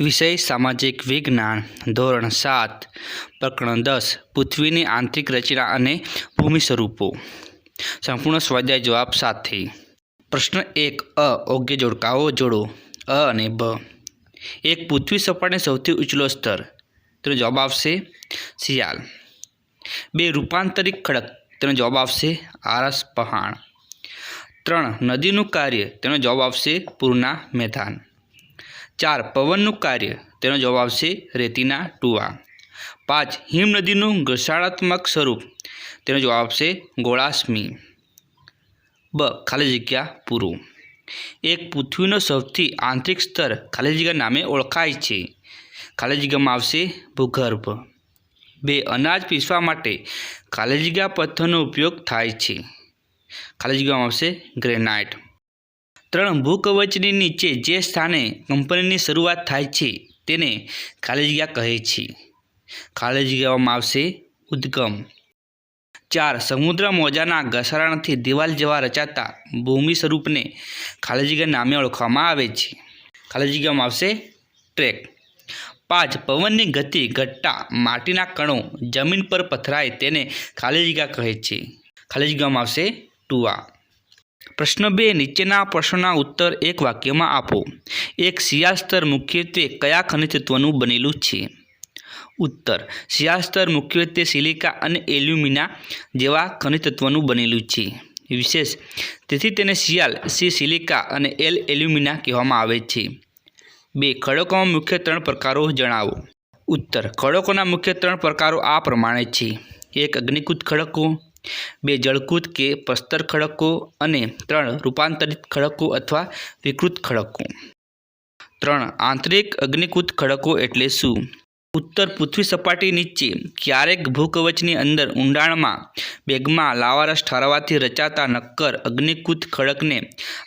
વિષય સામાજિક વિજ્ઞાન, ધોરણ સાત, પ્રકરણ દસ, પૃથ્વીની આંતરિક રચના અને ભૂમિ સ્વરૂપો સંપૂર્ણ સ્વાધ્યાય જવાબ સાથે પ્રશ્ન એક, અ યોગ્ય જોડકાઓ જોડો. અ અને બ. એક, પૃથ્વી સપાટીને સૌથી ઉંચલો સ્તર. તેનો જવાબ આવશે શિયાળ. બે રૂપાંતરિક ખડક. તેનો જવાબ આવશે આરસ પહાણ. ત્રણ, નદીનું કાર્ય. તેનો જવાબ આવશે પૂરના મેદાન. ચાર પવનનું કાર્ય. તેનો જવાબ આવશે રેતીના ટુવા. પાંચ, હિમનદીનું ઘસાડાત્મક સ્વરૂપ. તેનો જવાબ આવશે ગોળાસ્મી. બ, ખાલી જગ્યા પૂરું. એક પૃથ્વીનો સૌથી આંતરિક સ્તર ખાલી જગ્યા નામે ઓળખાય છે. ખાલી જગ્યામાં આવશે ભૂગર્ભ. બે, અનાજ પીસવા માટે ખાલી જગ્યા પથ્થરનો ઉપયોગ થાય છે. ખાલી જગ્યામાં આવશે ગ્રેનાઇટ. ત્રણ ભૂકવચની નીચે જે સ્થાને કંપનીની શરૂઆત થાય છે તેને ખાલી જગ્યા કહે છે. ખાલી જગ્યામાં આવશે ઉદ્ગમ. ચાર, સમુદ્ર મોજાના ઘસારણથી દિવાલ જેવા રચાતા ભૂમિ સ્વરૂપને ખાલી જગ્યા નામે ઓળખવામાં આવે છે. ખાલી જગ્યામાં આવશે ટ્રેક. પાંચ, પવનની ગતિ ઘટતા માટીના કણો જમીન પર પથરાય તેને ખાલી જગ્યા કહે છે. ખાલી જગ્યામાં આવશે ટુવા. પ્રશ્ન બે, નીચેના પ્રશ્નોના ઉત્તર એક વાક્યમાં આપો. એક શિયાસ્તર મુખ્યત્વે કયા ખનિજ તત્વનું બનેલું છે? ઉત્તર શિયાસ્તર મુખ્યત્વે સિલિકા અને એલ્યુમિના જેવા ખનિજ તત્વનું બનેલું છે. વિશેષ, તેથી તેને શિયાલ સી સિલિકા અને એલ એલ્યુમિના કહેવામાં આવે છે. બે, ખડકોમાં મુખ્ય ત્રણ પ્રકારો જણાવો. ઉત્તર, ખડકોના મુખ્ય ત્રણ પ્રકારો આ પ્રમાણે છે. એક અગ્નિકૃત ખડકો બે જળકૃત કે પ્રસ્તર ખડકો અને ત્રણ રૂપાંતરિત ખડકો અથવા વિકૃત ખડકો. ત્રણ આંતરિક અગ્નિકૃત ખડકો એટલે શું? ઉત્તર પૃથ્વી સપાટી નીચે ક્યારેક ભૂકવચની અંદર ઊંડાણમાં બેગમાં લાવારસ ઠારવાથી રચાતા નક્કર અગ્નિકૃત ખડકને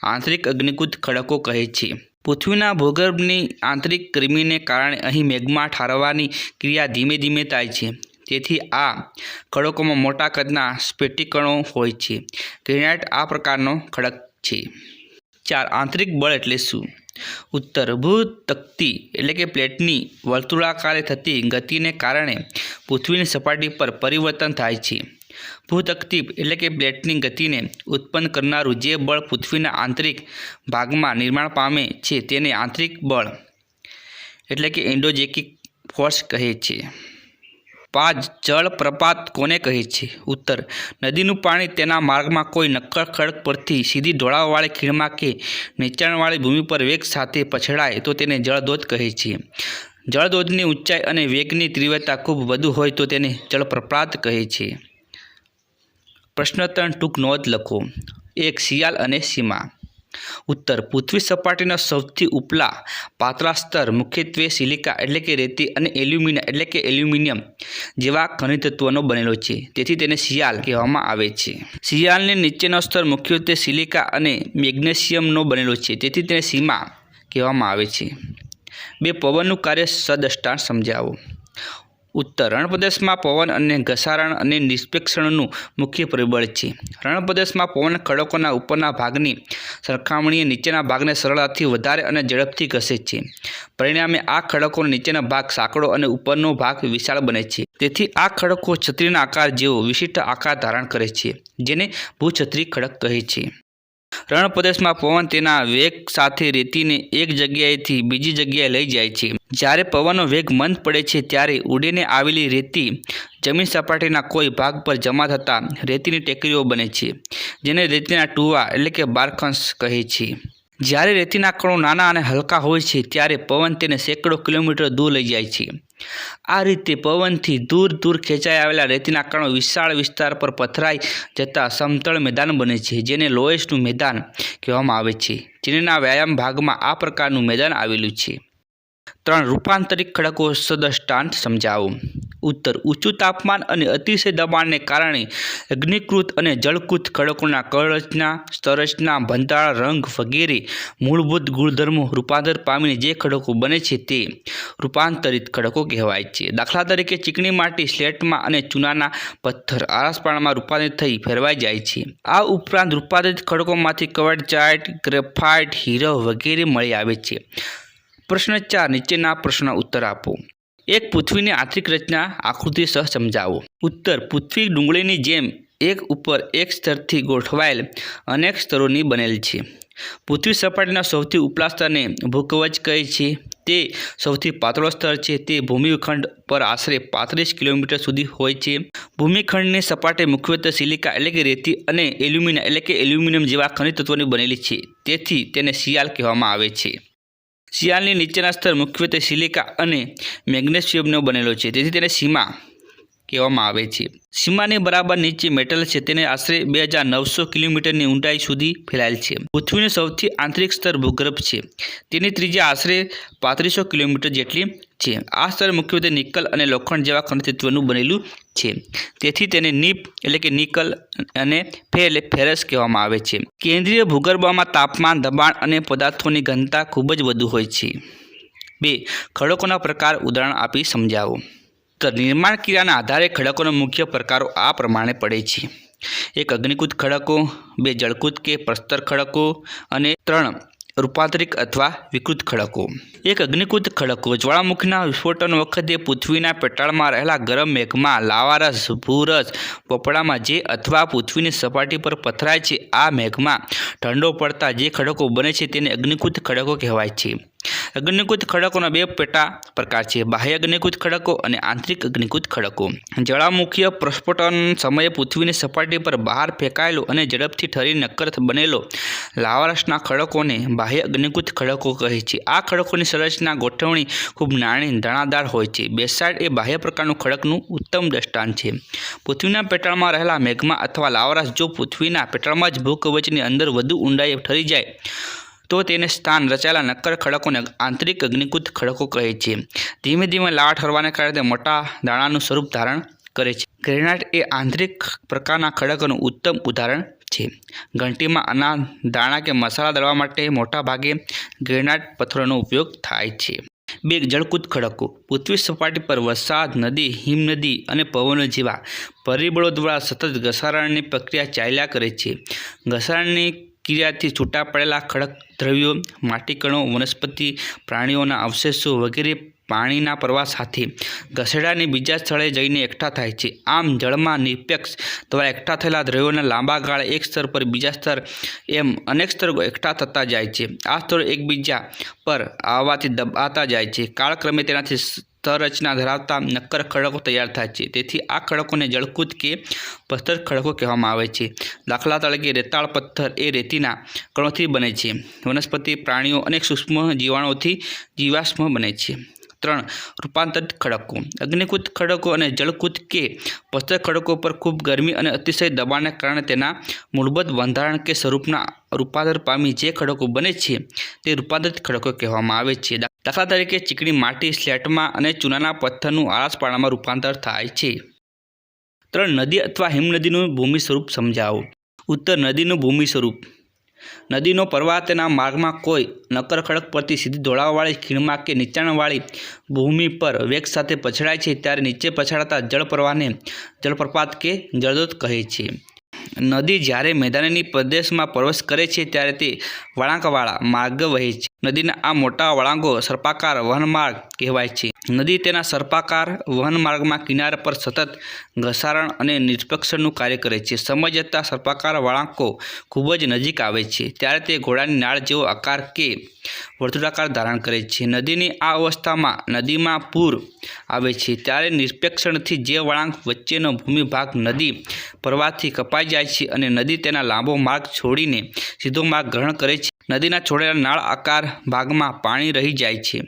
આંતરિક અગ્નિકૃત ખડકો કહે છે. પૃથ્વીના ભૂગર્ભની આંતરિક કૃમિને કારણે અહીં મેઘમાં ઠારવાની ક્રિયા ધીમે ધીમે થાય છે. તેથી આ ખડકોમાં મોટા કદના સ્ફટિકણો હોય છે. ગ્રેનાઇટ આ પ્રકારનો ખડક છે. ચાર, આંતરિક બળ એટલે શું? ઉત્તર ભૂતકતી એટલે કે પ્લેટની વર્તુળાકારે થતી ગતિને કારણે પૃથ્વીની સપાટી પર પરિવર્તન થાય છે. ભૂતકતી એટલે કે પ્લેટની ગતિને ઉત્પન્ન કરનારું જે બળ પૃથ્વીના આંતરિક ભાગમાં નિર્માણ પામે છે તેને આંતરિક બળ એટલે કે એન્ડોજેકિક ફોર્સ કહે છે. પાંચ જળપ્રપાત કોને કહે છે? ઉત્તર. નદીનું પાણી તેના માર્ગમાં કોઈ નક્કર ખડક પરથી સીધી ઢોળાવવાળી ખીણમાં કે નીચાણવાળી ભૂમિ પર વેગ સાથે પછડાય તો તેને જળધોધ કહે છે. જળધોધની ઊંચાઈ અને વેગની તીવ્રતા ખૂબ વધુ હોય તો તેને જળપ્રપાત કહે છે. પ્રશ્ન ત્રણ ટૂંક નોંધ લખો. એક શિયાળ અને સીમા. ઉત્તર, પૃથ્વી સપાટીના સૌથી ઉપલા પાતળા સ્તર મુખ્યત્વે સિલિકા એટલે કે રેતી અને એલ્યુમિનિયમ એટલે કે એલ્યુમિનિયમ જેવા ખનિજ તત્વોનો બનેલો છે. તેથી તેને શિયાળ કહેવામાં આવે છે. શિયાલની નીચેનો સ્તર મુખ્યત્વે સિલિકા અને મેગ્નેશિયમનો બનેલો છે. તેથી તેને સીમા કહેવામાં આવે છે. બે પવનનું કાર્ય સદષ્ટાંત સમજાવો. ઉત્તર રણપ્રદેશમાં પવન અને ઘસારણ અને નિષ્પેક્ષણનું મુખ્ય પરિબળ છે. રણપ્રદેશમાં પવન ખડકોના ઉપરના ભાગની સરખામણીએ નીચેના ભાગને સરળતાથી વધારે અને ઝડપથી ઘસે છે. પરિણામે આ ખડકોનો નીચેનો ભાગ સાંકડો અને ઉપરનો ભાગ વિશાળ બને છે. તેથી આ ખડકો છત્રીના આકાર જેવો વિશિષ્ટ આકાર ધારણ કરે છે, જેને ભૂછત્રી ખડક કહે છે. રણ પ્રદેશમાં પવન તેના વેગ સાથે રેતીને એક જગ્યાએથી બીજી જગ્યાએ લઈ જાય છે. જ્યારે પવનનો વેગ મંદ પડે છે ત્યારે ઉડીને આવેલી રેતી જમીન સપાટીના કોઈ ભાગ પર જમા થતાં રેતીની ટેકરીઓ બને છે, જેને રેતીના ટુવા એટલે કે બારખંસ કહે છે. જ્યારે રેતીના કણો નાના અને હલકા હોય છે, ત્યારે પવન તેને સેંકડો કિલોમીટર દૂર લઈ જાય છે. આ રીતે પવનથી દૂર દૂર ખેંચાઈ આવેલા રેતીના કણો વિશાળ વિસ્તાર પર પથરાઈ જતા સમતળ મેદાન બને છે, જેને લોએસ્ટનું મેદાન કહેવામાં આવે છે. ચીનના વ્યાયામ ભાગમાં આ પ્રકારનું મેદાન આવેલું છે. ત્રણ રૂપાંતરિત ખડકો સદષ્ટાંત સમજાવો. ઉત્તર ઊંચું તાપમાન અને અતિશય દબાણને કારણે અગ્નિકૃત અને જળકૃત ખડકોના કળરચના સ્તરચના ભંતાળ રંગ વગેરે મૂળભૂત ગુણધર્મો રૂપાંતર પામીને જે ખડકો બને છે તે રૂપાંતરિત ખડકો કહેવાય છે. દાખલા તરીકે ચીકણી માટી સ્લેટમાં અને ચૂનાના પથ્થર આરસપાણામાં રૂપાંતરિત થઈ ફેરવાઈ જાય છે. આ ઉપરાંત રૂપાંતરિત ખડકોમાંથી કવડચાઇટ ગ્રેફાઇટ, હીરો વગેરે મળી આવે છે. પ્રશ્ન ચાર, નીચેના પ્રશ્નના ઉત્તર આપો. એક પૃથ્વીની આંતરિક રચના આકૃતિ સહ સમજાવો. ઉત્તર પૃથ્વી ડુંગળીની જેમ એક ઉપર એક સ્તરથી ગોઠવાયેલ અનેક સ્તરોની બનેલ છે. પૃથ્વી સપાટીના સૌથી ઉપલા સ્તરને ભૂકવચ કહે છે. તે સૌથી પાતળો સ્તર છે. તે ભૂમિખંડ પર આશરે પાંત્રીસ કિલોમીટર સુધી હોય છે. ભૂમિખંડની સપાટી મુખ્યત્વે સિલિકા એટલે કે રેતી અને એલ્યુમિના એટલે કે એલ્યુમિનિયમ જેવા ખનિજ તત્વોની બનેલી છે. તેથી તેને શિયાળ કહેવામાં આવે છે. શિયાળની નીચેના સ્તર મુખ્યત્વે સિલિકા અને મેગ્નેશિયમનો બનેલો છે. તેથી તેને સીમા કહેવામાં આવે છે. સીમાની બરાબર નીચે મેટલ છે, તેને આશરે બે હજાર નવસો કિલોમીટરની ઊંડાઈ સુધી ફેલાયેલ છે. પૃથ્વીનું સૌથી આંતરિક સ્તર ભૂગર્ભ છે. તેની ત્રિજ્યા આશરે પાંત્રીસો કિલોમીટર જેટલી છે. આ સ્તર મુખ્યત્વે નિકલ અને લોખંડ જેવા ખનિજ બનેલું છે. તેથી તેને નીપ એટલે કે નિકલ અને ફે એટલે ફેરસ કહેવામાં આવે છે. કેન્દ્રીય ભૂગર્ભમાં તાપમાન, દબાણ અને પદાર્થોની ઘનતા ખૂબ જ વધુ હોય છે. બે, ખડકોના પ્રકાર ઉદાહરણ આપી સમજાવો. નિર્માણ ક્રિયાના આધારે ખડકોના મુખ્ય પ્રકારો આ પ્રમાણે પડે છે. એક અગ્નિકૂત ખડકો, બે જળકૂત કે પ્રસ્તર ખડકો અને ત્રણ રૂપાંતરિક અથવા વિકૃત ખડકો. એક અગ્નિકૃત ખડકો જ્વાળામુખીના વિસ્ફોટન વખતે પૃથ્વીના પેટાળમાં રહેલા ગરમ મેઘમાં લાવારસ, ભૂરસ, પોપડામાં જે અથવા પૃથ્વીની સપાટી પર પથરાય છે, આ મેઘમાં ઠંડો પડતા જે ખડકો બને છે તેને અગ્નિકૃત ખડકો કહેવાય છે. અગ્નિકૃત ખડકોના બે પેટા પ્રકાર છે. બાહ્ય અગ્નિકૃત ખડકો અને આંતરિક અગ્નિકૃત ખડકો. જળામુખીય પ્રસ્ફોટન સમયે પૃથ્વીની સપાટી પર બહાર ફેંકાયેલો અને ઝડપથી ઠરી નક્કર બનેલો લાવારસના ખડકોને બાહ્ય અગ્નિકૃત ખડકો કહે છે. આ ખડકોની સંરચના ગોઠવણી ખૂબ નાની દાણાદાર હોય છે. બેસાઇડ એ બાહ્ય પ્રકારનું ખડકનું ઉત્તમ દ્રષ્ટાંત છે. પૃથ્વીના પેટાળમાં રહેલા મેઘમાં અથવા લાવારસ જો પૃથ્વીના પેટાળમાં જ ભૂકવચની અંદર વધુ ઊંડાઈએ ઠરી જાય તો તેને સ્થાન રચાયેલા નક્કર ખડકોને આંતરિક અગ્નિકૃત ખડકો કહે છે. ધીમે ધીમે લાળ ઠરવાને કારણે મોટા દાણાનું સ્વરૂપ ધારણ કરે છે. ગ્રેનાઇટ એ આંતરિક પ્રકારના ખડકોનું ઉત્તમ ઉદાહરણ છે. ઘંટીમાં અનાજ, દાણા કે મસાલા દળવા માટે મોટા ભાગે ગ્રેનાઇટ પથ્થરોનો ઉપયોગ થાય છે. બે જળકૂદ ખડકો, પૃથ્વી સપાટી પર વરસાદ, નદી, હિમનદી અને પવનો જેવા પરિબળો દ્વારા સતત ઘસારણની પ્રક્રિયા ચાલ્યા કરે છે. ઘસારણની ક્રિયાથી છૂટા પડેલા ખડક દ્રવ્યો, માટીકણો, વનસ્પતિ, પ્રાણીઓના અવશેષો વગેરે પાણીના પ્રવાહ સાથે ઘસેડાને બીજા સ્થળે જઈને એકઠા થાય છે. આમ જળમાં નિરપેક્ષ દ્વારા એકઠા થયેલા દ્રવ્યોના લાંબા ગાળે એક સ્તર પર બીજા સ્તર એમ અનેક સ્તરો એકઠા થતા જાય છે. આ સ્તરો એકબીજા પર આવવાથી દબાતા જાય છે. કાળક્રમે તેનાથી સ્તર રચના ધરાવતા નક્કર ખડકો તૈયાર થાય છે. તેથી આ ખડકોને જળકૂદ કે પથ્થર ખડકો કહેવામાં આવે છે. દાખલા તરીકે રેતાળ પથ્થર એ રેતીના કણોથી બને છે. વનસ્પતિ, પ્રાણીઓ અને સૂક્ષ્મ જીવાણુઓથી જીવાશ્મ બને છે. ત્રણ, રૂપાંતરિત ખડકો. અગ્નિકૃત ખડકો અને જળકૂદ કે પથ્થર ખડકો પર ખૂબ ગરમી અને અતિશય દબાણને કારણે તેના મૂળભૂત બંધારણ કે સ્વરૂપના રૂપાંતર પામી જે ખડકો બને છે, તે રૂપાંતરિત ખડકો કહેવામાં આવે છે. દાખલા તરીકે ચીકણી માટી સ્લેટમાં અને ચૂનાના પથ્થરનું આળસપાડામાં રૂપાંતર થાય છે. ત્રણ, નદી અથવા હિમનદીનું ભૂમિ સ્વરૂપ સમજાવો. ઉત્તર, નદીનું ભૂમિ સ્વરૂપ. નદીનો પ્રવાહ તેના માર્ગમાં કોઈ નક્કર ખડક પરથી સીધી ઢોળાવવાળી ખીણમાં કે નીચાણવાળી ભૂમિ પર વેગ સાથે પછડાય છે, ત્યારે નીચે પછડાતા જળપ્રવાહને જળપ્રપાત કે જળદોત કહે છે. નદી જ્યારે મેદાનની પ્રદેશમાં પ્રવેશ કરે છે ત્યારે તે વળાંકવાળા માર્ગ વહે છે. નદીના આ મોટા વળાંકો સર્પાકાર વહનમાર્ગ કહેવાય છે. નદી તેના સર્પાકાર વહનમાર્ગમાં કિનારા પર સતત ઘસારણ અને નિષ્પક્ષનું કાર્ય કરે છે. સમય જતાં સર્પાકાર વળાંકો ખૂબ જ નજીક આવે છે. ત્યારે તે ઘોડાની નાળ જેવો આકાર કે વર્તુળાકાર ધારણ કરે છે. નદીની આ અવસ્થામાં નદીમાં પૂર આવે છે. ત્યારે નિષ્પેક્ષણથી જે વળાંક વચ્ચેનો ભૂમિભાગ નદી પ્રવાહથી કપાઈ જાય છે અને નદી તેના લાંબો માર્ગ છોડીને સીધો માર્ગ ગ્રહણ કરે છે. નદીના છોડેલા નાળ આકાર ભાગમાં પાણી રહી જાય છે.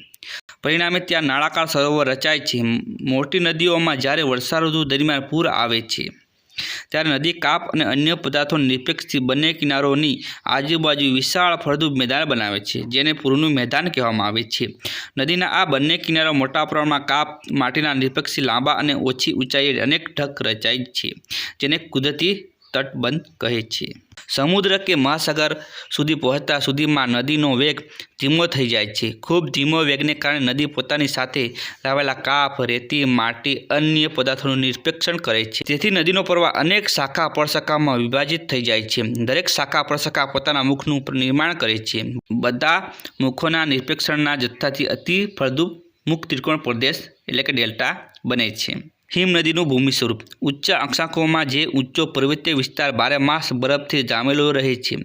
પરિણામે ત્યાં નાળાકાર સરોવર રચાય છે. મોટી નદીઓમાં જ્યારે વર્ષા ઋતુ દરમિયાન પૂર આવે છે. ત્યારે નદી, કાપ અને અન્ય પદાર્થો નિરપેક્ષથી બંને કિનારોની આજુબાજુ વિશાળ ફળદ્રુપ મેદાન બનાવે છે, જેને પૂરનું મેદાન કહેવામાં આવે છે. નદીના આ બંને કિનારો મોટા પ્રમાણમાં કાપ, માટીના નિરપેક્ષથી લાંબા અને ઓછી ઊંચાઈએ અનેક ઢગ રચાય છે, જેને કુદરતી તટબંધ કહે છે. સમુદ્ર કે મહાસાગર સુધી પહોંચતા સુધીમાં નદીનો વેગ ધીમો થઈ જાય છે. ખૂબ ધીમો વેગને કારણે નદી પોતાની સાથે લાવેલા કાપ, રેતી, માટી, અન્ય પદાર્થોનું નિરીક્ષણ કરે છે. તેથી નદીનો પ્રવાહ અનેક શાખા પડશાખામાં વિભાજિત થઈ જાય છે. દરેક શાખા પડશાખા પોતાના મુખનું નિર્માણ કરે છે. બધા મુખોના નિરીક્ષણના જથ્થાથી અતિ ફળદ્રુપ મુખ ત્રિકોણ પ્રદેશ એટલે કે ડેલ્ટા બને છે. હિમ નદીનું ભૂમિ સ્વરૂપ. ઊંચા અક્ષાંકોમાં જે ઊંચો પર્વતીય વિસ્તાર બારે માસ બરફથી જામેલો રહે છે.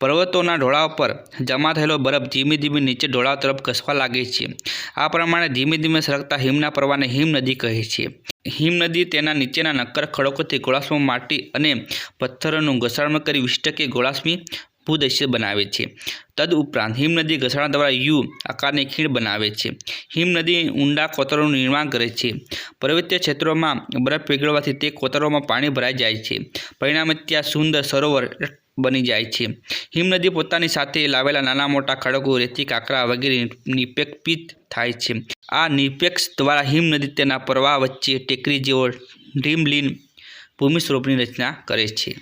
પર્વતોના ઢોળાવ પર જમા થયેલો બરફ ધીમે ધીમે નીચે ઢોળાવ તરફ ઘસવા લાગે છે. આ પ્રમાણે ધીમે ધીમે સરકતા હિમના પ્રવાહને હિમ નદી કહે છે. હિમનદી તેના નીચેના નક્કર ખડકોથી ગોળાસ્મી માટી અને પથ્થરોનું ઘસારણ કરી વીસ ટકે ગોળાશ્મી ભૂદશ્ય બનાવે છે. તદ ઉપરાંત હિમનદી ઘસાણા દ્વારા યુ આકારની ખીણ બનાવે છે. હિમનદી ઊંડા કોતરોનું નિર્માણ કરે છે. પર્વતીય ક્ષેત્રોમાં બરફ પીગળવાથી તે કોતરોમાં પાણી ભરાઈ જાય છે. પરિણામે ત્યાં સુંદર સરોવર બની જાય છે. હિમનદી પોતાની સાથે લાવેલા નાના મોટા ખડકો, રેતી, કાંકરા વગેરે નિપેક્ષિત થાય છે. આ નિપેક્ષ દ્વારા હિમનદી તેના પ્રવાહ વચ્ચે ટેકરી જેવો ડ્રીમલીન ભૂમિ સ્વરૂપની રચના કરે છે.